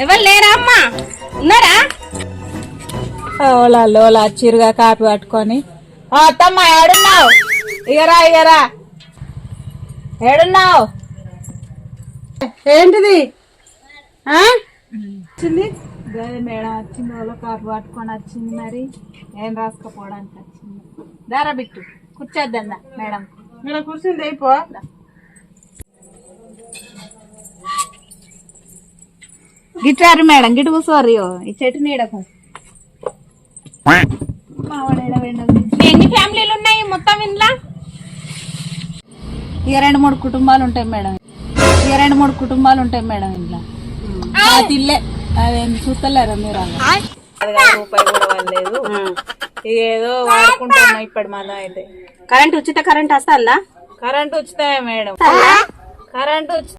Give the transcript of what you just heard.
ఎవరు లేరా అమ్మా? ఉన్నారా? ఓలా లోలా చిరుగా కాపీ పట్టుకొని. "ఆ, అత్తమ్మ ఏడున్నావు? ఇగరా ఇగరా. ఏడున్నావు? ఏంటిది? ఆ? వచ్చింది? గది మేడం వచ్చింది వాళ్ళ కాపీ పట్టుకొని వచ్చింది మరి. ఏం రాసుకపోవడానికి వచ్చింది? దారా బిట్టు కూర్చోద్దా మేడం. ఇక్కడ కూర్చుంది అయిపో. గిట్టారు మేడం గిటు కూర్చోరు ఈ చెట్టు నీడకు ఎన్ని ఫ్యామిలీలు ఉన్నాయి మొత్తం ఇంట్లో ఇక రెండు మూడు కుటుంబాలు ఉంటాయి మేడం. ఇక రెండు మూడు కుటుంబాలు ఉంటాయి మేడం ఇంట్లో తిల్లే. అదేం చూస్తలేరు మీరు రూపాయి కూడా ఏదో వాడుకుంటాము ఇప్పటి మన అయితే. కరెంట్ ఉచిత కరెంట్ వస్తా కరెంట్ ఉచితమే మేడం. కరెంట్ ఉచిత